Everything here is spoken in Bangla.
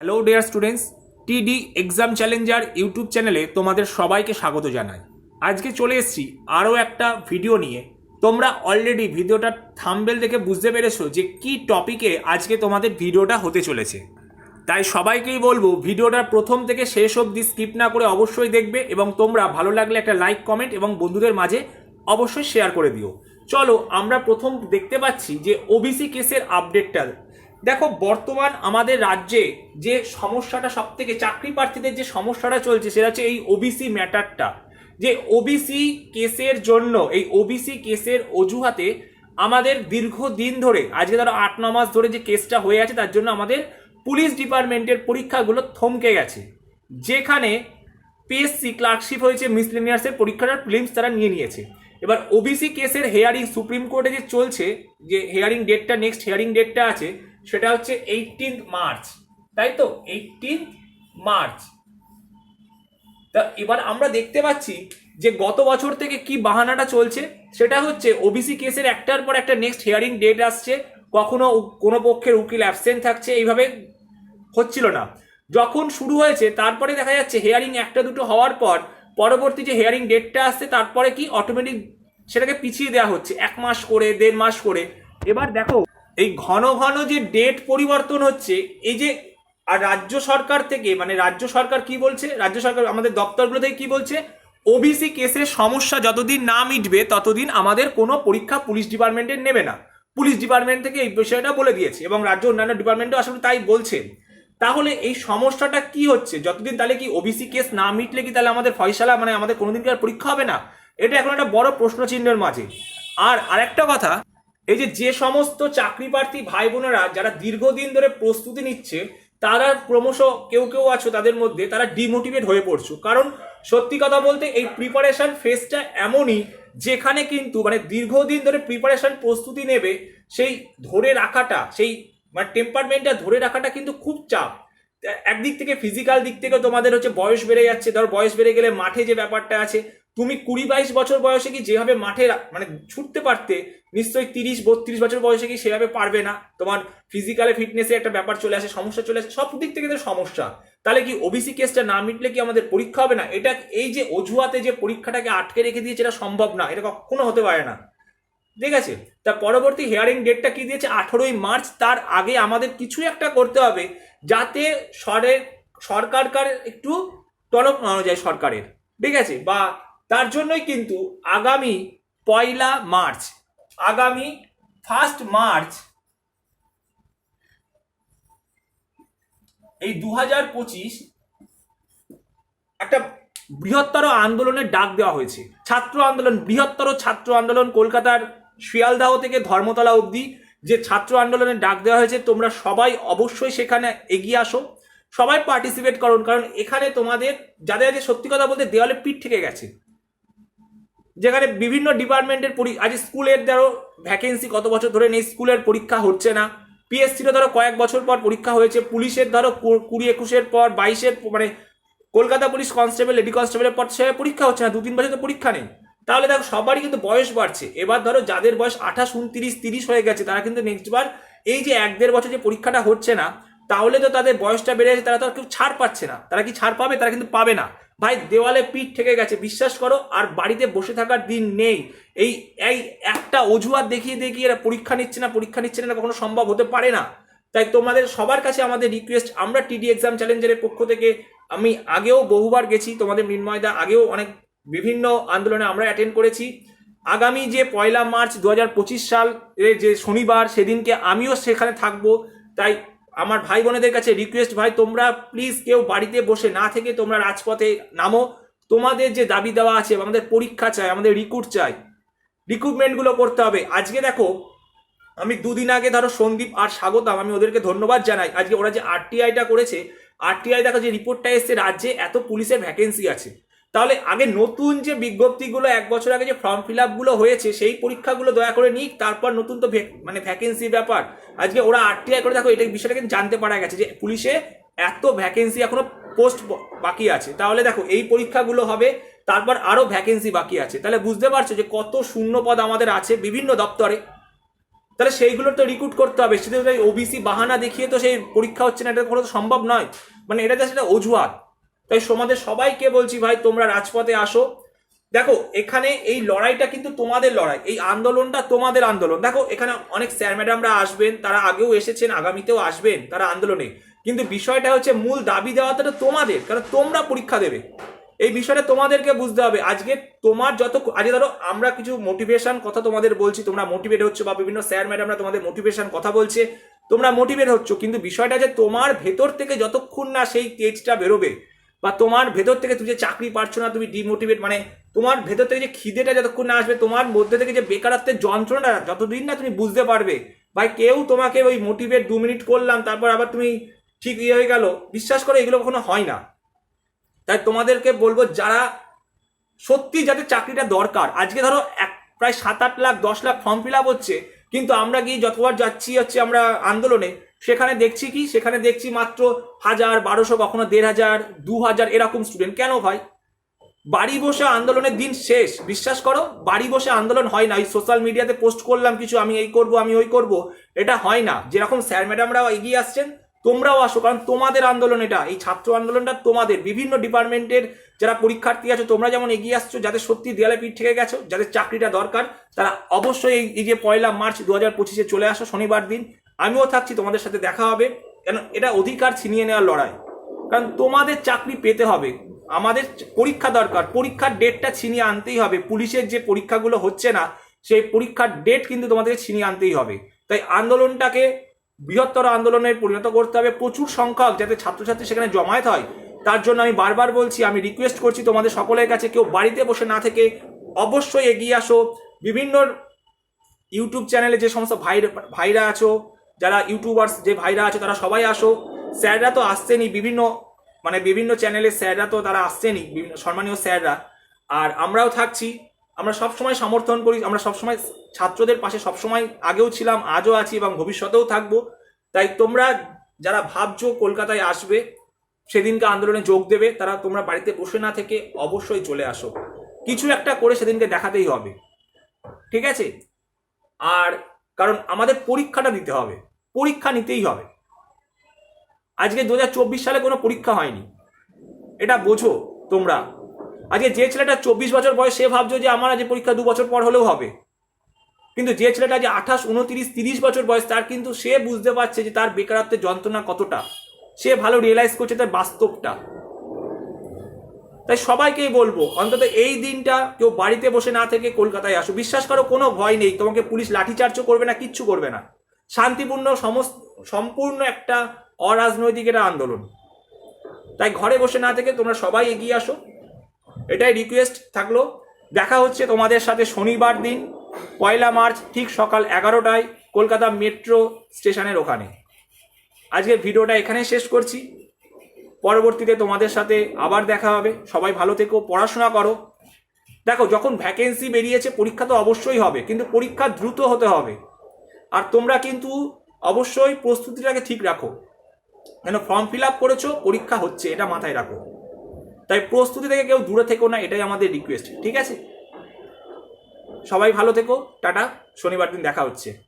Hello dear students TD exam challenger YouTube চ্যানেলে তোমাদের সবাইকে স্বাগত জানাই। আজকে চলে এসেছি আরও একটা ভিডিও নিয়ে। তোমরা অলরেডি ভিডিওটার থাম্বেল দেখে বুঝতে পেরেছ যে কি টপিকে আজকে তোমাদের ভিডিওটা হতে চলেছে। তাই সবাইকেই বলব ভিডিওটার প্রথম থেকে শেষ অবধি স্কিপ না করে অবশ্যই দেখবে এবং তোমরা ভালো লাগলে একটা লাইক কমেন্ট এবং বন্ধুদের মাঝে অবশ্যই শেয়ার করে দিও। চলো আমরা প্রথম দেখতে পাচ্ছি যে ওবিসি কেসের আপডেটটা দেখো, বর্তমান আমাদের রাজ্যে যে সমস্যাটা সব থেকে চাকরি প্রার্থীদের যে সমস্যাটা চলছে, সেটা হচ্ছে এই ওবিসি ম্যাটারটা। যে ওবিসি কেসের জন্য, এই ওবিসি কেসের অজুহাতে আমাদের দীর্ঘদিন ধরে, আজকে ধরো আট, ন মাস ধরে যে কেসটা হয়ে আছে, তার জন্য আমাদের পুলিশ ডিপার্টমেন্টের পরীক্ষাগুলো থমকে গেছে। যেখানে পিএসসি ক্লার্কশিপ হয়েছে, মিসলেনিয়ার্সের পরীক্ষাটার প্রিলিমস তারা নিয়ে নিয়েছে। এবার ওবিসি কেসের হেয়ারিং সুপ্রিম কোর্টে যে চলছে, যে হেয়ারিং ডেটটা নেক্সট হেয়ারিং ডেটটা আছে সেটা হচ্ছে এইটিন্থ মার্চ তাই তো? এইটিন্থ মার্চ তা এবার আমরা দেখতে পাচ্ছি যে গত বছর থেকে কি বাহানাটা চলছে, সেটা হচ্ছে ওবিসি কেসের একটার পর একটা নেক্সট হিয়ারিং ডেট আসছে, কখনো কোনো পক্ষের উকিল অ্যাবসেন্ট থাকছে, এইভাবে হচ্ছিল না। যখন শুরু হয়েছে, তারপরে দেখা যাচ্ছে হেয়ারিং একটা দুটো হওয়ার পর, পরবর্তী যে হেয়ারিং ডেটটা আসছে, তারপরে কি অটোমেটিক সেটাকে পিছিয়ে দেওয়া হচ্ছে, এক মাস করে, দেড় মাস করে। এবার দেখো এই ঘন ঘন যে ডেট পরিবর্তন হচ্ছে, এই যে, আর রাজ্য সরকার থেকে মানে রাজ্য সরকার কি বলছে? রাজ্য সরকার আমাদের দপ্তরগুলো থেকে কি বলছে? ওবিসি কেসের সমস্যা যতদিন না মিটবে, ততদিন আমাদের কোনো পরীক্ষা পুলিশ ডিপার্টমেন্টের নেবে না। পুলিশ ডিপার্টমেন্ট থেকে এই বিষয়টা বলে দিয়েছে, এবং রাজ্য অন্যান্য ডিপার্টমেন্টও আসলে তাই বলছে। তাহলে এই সমস্যাটা কি হচ্ছে? যতদিন তাহলে কি ওবিসি কেস না মিটলে কি তাহলে আমাদের ফয়সালা মানে আমাদের কোনোদিন কি আর পরীক্ষা হবে না? এটা এখন একটা বড় প্রশ্ন চিহ্নের মাঝে। আর আরেকটা কথা এই যে যে সমস্ত চাকরি প্রার্থী ভাই বোনেরা যারা দীর্ঘদিন ধরে প্রস্তুতি নিচ্ছে, তারা ক্রমশ কেউ কেউ আছো তাদের মধ্যে, তারা ডিমোটিভেট হয়ে পড়ছো। কারণ সত্যি কথা বলতে এই প্রিপারেশন ফেজটা এমনই যেখানে কিন্তু মানে দীর্ঘদিন ধরে প্রিপারেশন প্রস্তুতি নেবে, সেই ধরে রাখাটা, সেই মানে টেম্পারমেন্টটা ধরে রাখাটা কিন্তু খুব চাপ। একদিক থেকে ফিজিক্যাল দিক থেকে তোমাদের হচ্ছে বয়স বেড়ে যাচ্ছে, ধর বয়স বেড়ে গেলে মাঠে যে ব্যাপারটা আছে তুমি কুড়ি বাইশ বছর বয়সে কি যেভাবে মাঠে মানে ছুটতে পারতে, নিশ্চয়ই তিরিশ বত্রিশ বছর বয়সে কি সেভাবে পারবে না। তোমার ফিজিক্যালে ফিটনেসে একটা ব্যাপার চলে আসে, সমস্যা চলে আসে, সব দিক থেকে তো সমস্যা। তাহলে কি ওবিসি কেসটা না মিটলে কি আমাদের পরীক্ষা হবে না? এটা এই যে অজুহাতে যে পরীক্ষাটাকে আটকে রেখে দিয়েছে এটা সম্ভব না, এটা কখনো হতে পারে না। ঠিক আছে? তা পরবর্তী হিয়ারিং ডেটটা কি দিয়েছে? আঠেরোই মার্চ, তার আগে আমাদের কিছু একটা করতে হবে যাতে সরের সরকারকার একটু টনক নামানো যায় সরকারের। ঠিক আছে? বা তার জন্যই কিন্তু আগামী পয়লা মার্চ, আগামী ফার্স্ট মার্চ এই দু হাজার পঁচিশ একটা বৃহত্তর আন্দোলনের ডাক দেওয়া হয়েছে। ছাত্র আন্দোলন, বৃহত্তর ছাত্র আন্দোলন কলকাতার শিয়ালদাহ থেকে ধর্মতলা অবধি যে ছাত্র আন্দোলনের ডাক দেওয়া হয়েছে, তোমরা সবাই অবশ্যই সেখানে এগিয়ে আসো। সবাই পার্টিসিপেট করুন, কারণ এখানে তোমাদের, যাদের আজ সত্যি কথা বলতে দেওয়ালে পিঠ থেকে গেছে যেখানে বিভিন্ন ডিপার্টমেন্টের পরি আজ স্কুলের ধরো ভ্যাকেন্সি কত বছর ধরে নেই, স্কুলের পরীক্ষা হচ্ছে না। পিএসসিরও ধরো কয়েক বছর পর পরীক্ষা হয়েছে, পুলিশের ধরো কুড়ি একুশের পর, বাইশের মানে কলকাতা পুলিশ কনস্টেবল, লেডি কনস্টেবলের পর সে পরীক্ষা হচ্ছে না দু তিন বছর তো পরীক্ষা নেই। তাহলে দেখো সবারই কিন্তু বয়স বাড়ছে। এবার ধরো যাদের বয়স আঠাশ, উনত্রিশ, তিরিশ হয়ে গেছে, তারা কিন্তু নেক্সট বার এই যে এক দেড় বছর যে পরীক্ষাটা হচ্ছে না, তাহলে তো তাদের বয়সটা বেড়ে গেছে, তারা তো আর কেউ ছাড় পাচ্ছে না। তারা কি ছাড় পাবে? তারা কিন্তু পাবে না। ভাই দেওয়ালে পিঠ থেকে গেছে, বিশ্বাস করো, আর বাড়িতে বসে থাকার দিন নেই। এই এই একটা অজুহাত দেখিয়ে দেখিয়ে এরা পরীক্ষা নিচ্ছে না, পরীক্ষা নিচ্ছে না কখনো সম্ভব হতে পারে না। তাই তোমাদের সবার কাছে আমাদের রিকোয়েস্ট আমরা টিডি এক্সাম চ্যালেঞ্জারের পক্ষ থেকে আমি আগেও বহুবার গেছি, তোমাদের মৃন্ময়দা আগেও অনেক বিভিন্ন আন্দোলনে আমরা অ্যাটেন্ড করেছি। আগামী যে পয়লা মার্চ দু হাজার পঁচিশ সাল যে শনিবার, সেদিনকে আমিও সেখানে থাকব। তাই আমার ভাই বোনেদের কাছে রিকোয়েস্ট ভাই, তোমরা প্লিজ কেউ বাড়িতে বসে না থেকে তোমরা রাজপথে নামো। তোমাদের যে দাবি দেওয়া আছে আমাদের পরীক্ষা চাই, আমাদের রিক্রুট চাই। রিক্রুটমেন্টগুলো করতে হবে। আজকে দেখো, আমি দুদিন আগে ধরো সন্দীপ আর স্বাগতম, আমি ওদেরকে ধন্যবাদ জানাই। আজকে ওরা যে আরটিআইটা করেছে আরটিআই দেখো যে রিপোর্টটা এসছে, রাজ্যে এত পুলিশের ভ্যাকেন্সি আছে। তাহলে আগে নতুন যে বিজ্ঞপ্তিগুলো এক বছর আগে যে ফর্ম ফিল আপগুলো হয়েছে, সেই পরীক্ষাগুলো দয়া করে নিক, তারপর নতুন তো মানে ভ্যাকেন্সি ব্যাপার। আজকে ওরা আরটিআই করে দেখো এটা বিষয়টা কিন্তু জানতে পারা গেছে যে পুলিশে এত ভ্যাকেন্সি এখনও পোস্ট বাকি আছে। তাহলে দেখো, এই পরীক্ষাগুলো হবে, তারপর আরও ভ্যাকেন্সি বাকি আছে। তাহলে বুঝতে পারছ যে কত শূন্য পদ আমাদের আছে বিভিন্ন দপ্তরে। তাহলে সেইগুলো তো রিক্রুট করতে হবে। সেটা ওবিসি বাহানা দেখিয়ে তো সেই পরীক্ষা হচ্ছে না, এটা কোনো সম্ভব নয়। মানে এটা জাস্ট একটা অজুহাত। তাই সমাজের সবাইকে বলছি ভাই, তোমরা রাজপথে আসো। দেখো, এখানে এই লড়াইটা কিন্তু তোমাদের লড়াই। এই আন্দোলনটা তোমাদের আন্দোলন। দেখো, এখানে অনেক স্যার ম্যাডামরা আসবেন, তারা আগেও এসেছেন, আগামীতেও আসবেন তারা আন্দোলনে। কিন্তু বিষয়টা হচ্ছে, মূল দাবি দেওয়াটা তোমাদের, কারণ তোমরা পরীক্ষা দেবে। এই বিষয়টা তোমাদেরকে বুঝতে হবে। আজকে তোমার যত, আজকে ধরো, আমরা কিছু মোটিভেশন কথা তোমাদের বলছি, তোমরা মোটিভেট হচ্ছে বা বিভিন্ন স্যার ম্যাডামরা তোমাদের মোটিভেশন কথা বলছে, তোমরা মোটিভেট হচ্ছ। কিন্তু বিষয়টা যে তোমার ভেতর থেকে যতক্ষণ না সেই তেজটা বেরোবে বা তোমার ভেতর থেকে তুমি যে চাকরি পাচ্ছ না, তুমি ডিমোটিভেট মানে তোমার ভেতর থেকে যে খিদেটা যতক্ষণ না আসবে, তোমার মধ্যে থেকে যে বেকারত্বের যন্ত্রণাটা যতদিন না তুমি বুঝতে পারবে, ভাই কেউ তোমাকে ওই মোটিভেট দু মিনিট করলাম, তারপর আবার তুমি ঠিক ইয়ে হয়ে গেল, বিশ্বাস করে এগুলো কখনো হয় না। তাই তোমাদেরকে বলব যারা সত্যি যাদের চাকরিটা দরকার, আজকে ধরো এক, প্রায় সাত আট লাখ, দশ লাখ ফর্ম ফিল আপ হচ্ছে, কিন্তু আমরা গিয়ে যতবার যাচ্ছি হচ্ছে আমরা আন্দোলনে সেখানে দেখছি কি? সেখানে দেখছি মাত্র হাজার, বারোশো, কখনো দেড় হাজার, দু হাজার এরকম স্টুডেন্ট কেন ভাই? বাড়ি বসে আন্দোলনের দিন শেষ। বিশ্বাস করো, বাড়ি বসে আন্দোলন হয় না। এই সোশ্যাল মিডিয়াতে পোস্ট করলাম কিছু, আমি এই করব, আমি ওই করব, এটা হয় না। যেরকম স্যার ম্যাডামরাও এগিয়ে আসছেন, তোমরাও আসো, কারণ তোমাদের আন্দোলন এটা। এই ছাত্র আন্দোলনটা তোমাদের। বিভিন্ন ডিপার্টমেন্টের যারা পরীক্ষার্থী আছো, তোমরা যেমন এগিয়ে আসছো, যাদের সত্যি দেয়ালে পিঠ থেকে গেছো, যাদের চাকরিটা দরকার, তারা অবশ্যই এই যে পয়লা মার্চ দু হাজার পঁচিশে চলে আসো, শনিবার দিন। আমিও থাকছি, তোমাদের সাথে দেখা হবে। কেন, এটা অধিকার ছিনিয়ে নেওয়ার লড়াই। কারণ তোমাদের চাকরি পেতে হবে। আমাদের পরীক্ষা দরকার। পরীক্ষার ডেটটা ছিনিয়ে আনতেই হবে। পুলিশের যে পরীক্ষাগুলো হচ্ছে না, সেই পরীক্ষার ডেট কিন্তু তোমাদেরকে ছিনিয়ে আনতেই হবে। তাই আন্দোলনটাকে বৃহত্তর আন্দোলনে পরিণত করতে হবে। প্রচুর সংখ্যক যাতে ছাত্রছাত্রী সেখানে জমায়েত হয়, তার জন্য আমি বারবার বলছি, আমি রিকোয়েস্ট করছি তোমাদের সকলের কাছে, কেউ বাড়িতে বসে না থেকে অবশ্যই এগিয়ে আসো। বিভিন্ন ইউটিউব চ্যানেলে যে সমস্ত ভাই ভাইরা আছো যারা ইউটিউবার্স, যে ভাইরা আছে তারা সবাই আসো। স্যাররা তো আসছেনই বিভিন্ন মানে বিভিন্ন চ্যানেলের স্যাররা তো তারা আসছেনই, বিভিন্ন সম্মানীয় স্যাররা। আর আমরাও থাকছি, আমরা সবসময় সমর্থন করি, আমরা সবসময় ছাত্রদের পাশে সবসময় আগেও ছিলাম, আজও আছি এবং ভবিষ্যতেও থাকব। তাই তোমরা যারা ভাবছ কলকাতায় আসবে, সেদিনকে আন্দোলনে যোগ দেবে, তারা তোমরা বাড়িতে বসে না থেকে অবশ্যই চলে আসো। কিছু একটা করে সেদিনকে দেখাতেই হবে। ঠিক আছে? আর কারণ আমাদের পরীক্ষাটা দিতে হবে। পরীক্ষা নিতেই হবে। আজকে দু হাজার চব্বিশ সালে কোনো পরীক্ষা হয়নি। এটা বোঝো তোমরা। আজকে যে ছেলেটা চব্বিশ বছর বয়স, সে ভাবছ যে আমার আজ পরীক্ষা দু বছর পর হলেও হবে। কিন্তু যে ছেলেটা যে আঠাশ, উনত্রিশ, তিরিশ বছর বয়স, তার কিন্তু সে বুঝতে পারছে যে তার বেকারত্বের যন্ত্রণা কতটা। সে ভালো রিয়েলাইজ করছে তার বাস্তবটা। তাই সবাইকেই বলব, অন্তত এই দিনটা কেউ বাড়িতে বসে না থেকে কলকাতায় আসো। বিশ্বাস করো, কোনো ভয় নেই। তোমাকে পুলিশ লাঠিচার্জও করবে না, কিচ্ছু করবে না। শান্তিপূর্ণ সমস্ত, সম্পূর্ণ একটা অরাজনৈতিক এটা আন্দোলন। তাই ঘরে বসে না থেকে তোমরা সবাই এগিয়ে আসো। এটাই রিকোয়েস্ট থাকল। দেখা হচ্ছে তোমাদের সাথে শনিবার দিন, পয়লা মার্চ, ঠিক সকাল এগারোটায় কলকাতা মেট্রো স্টেশনের ওখানে। আজকে ভিডিওটা এখানে শেষ করছি। পরবর্তীতে তোমাদের সাথে আবার দেখা হবে। সবাই ভালো থেকো, পড়াশোনা করো। দেখো, যখন ভ্যাকেন্সি বেরিয়েছে, পরীক্ষা তো অবশ্যই হবে, কিন্তু পরীক্ষা দ্রুত হতে হবে। আর তোমরা কিন্তু অবশ্যই প্রস্তুতিটাকে ঠিক রাখো। কেন ফর্ম ফিল আপ করেছ, পরীক্ষা হচ্ছে, এটা মাথায় রাখো। তাই প্রস্তুতি থেকে কেউ দূরে থেকো না, এটাই আমাদের রিকোয়েস্ট ঠিক আছে? সবাই ভালো থেকো, টাটা, শনিবার দিন দেখা হচ্ছে।